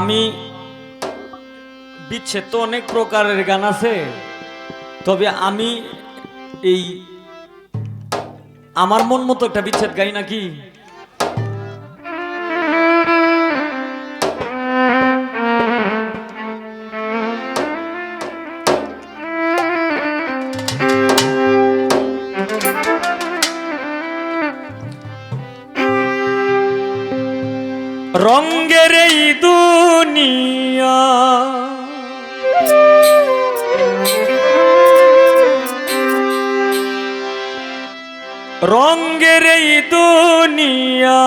আমি বিচ্ছেদ তো অনেক প্রকারের গান আছে, তবে আমি এই আমার মন মতো একটা বিচ্ছেদ গাই নাকি? রঙ্গের রঙ্গের এই দুনিয়া।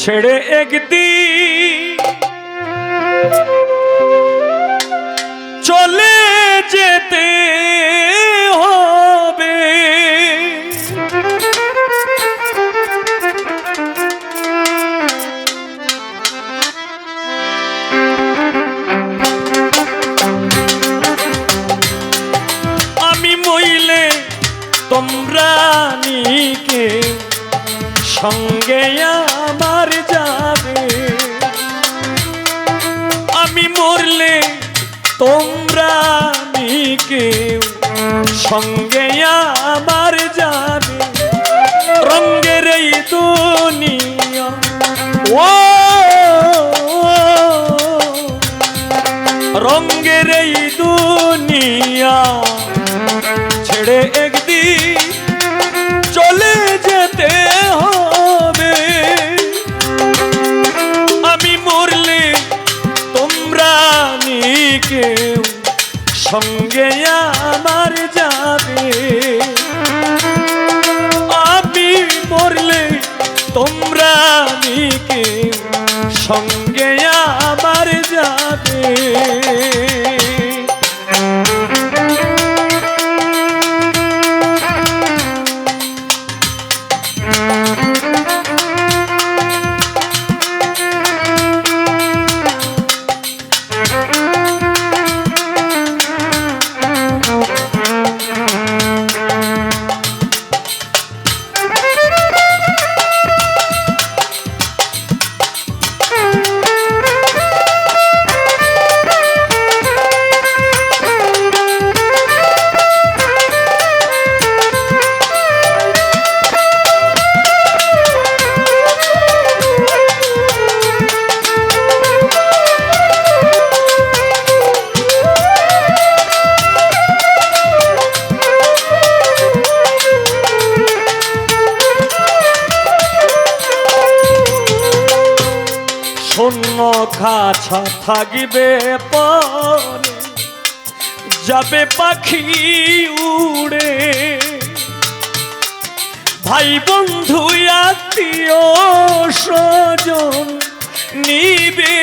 ছেড়ে একদিন চলে যেতে মইলে তোমরা নিকে সঙ্গে আমার যাবে। আমি মরলে তোমরা নিকে সঙ্গে আমার সঙ্গে আবার যাবে। থাকবে পরে যাবে পাখি উড়ে। ভাই বন্ধু আত্মীয় স্বজন নিবে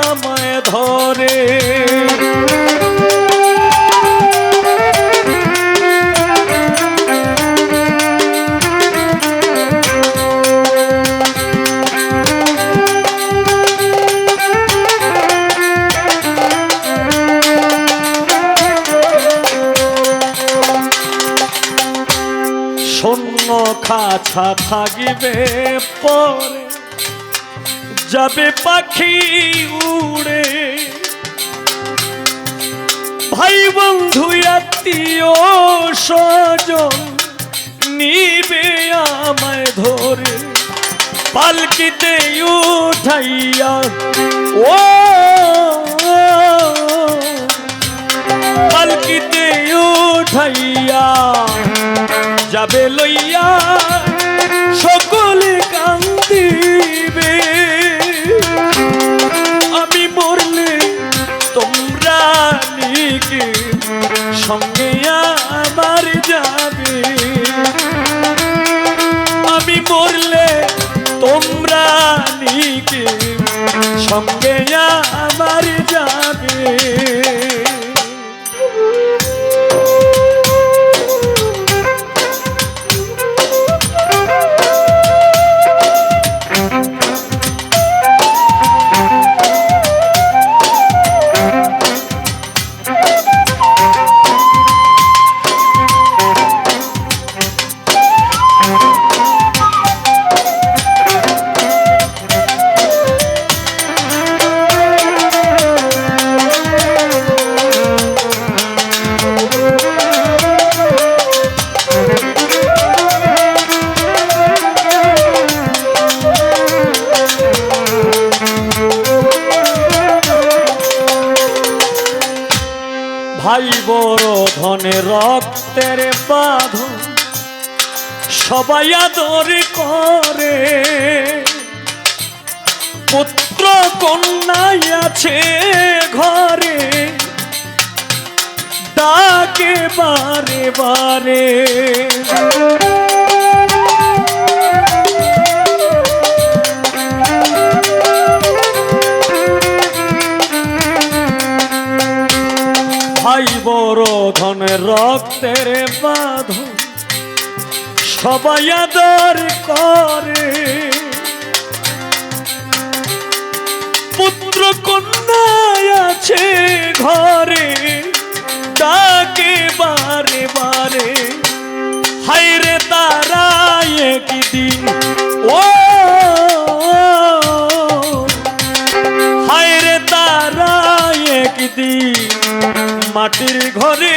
আমায় ধরে। থাকবে পরে, যাবে পাখি উড়ে। ভাই বন্ধু, আত্মীয় স্বজন নিবে আমায় ধরে, পালকিতে উঠাইয়া, ও রক্তের বাঁধন সবাই আদর করে। পুত্র কন্যাই আছে ঘরে ডাকে বারে বারে। রক্তের বাঁধন সবাই আদর করে। পুত্র কন্যায় আছে ঘরে, ডাকে বারে বারে। হাইরে তারা একদিন, ও, হায়রে তারা একদিন মাটির ঘরে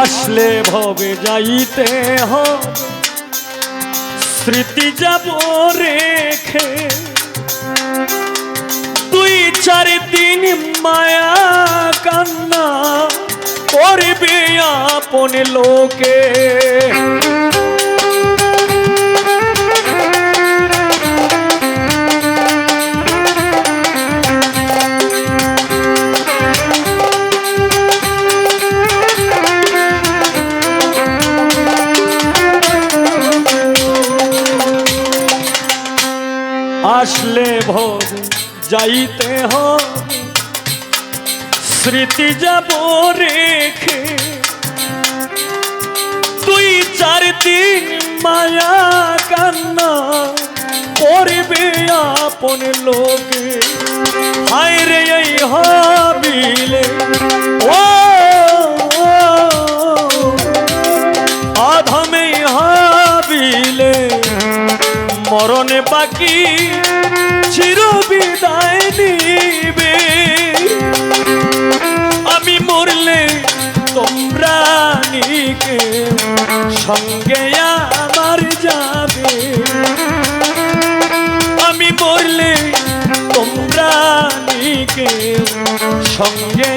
আসলে ভবে যাইতে হবে স্মৃতি যাব রেখে। দুই চার দিন মায়া কান্না করবে আপন লোকে। যাইতে হবে। স্মৃতি যাব রেখে। তুই চার দিন মায়া কান্না করবে আপন লোকে। হায় রে এই হবিলে। ও যাবে। আমি বললে তোমরা সঙ্গে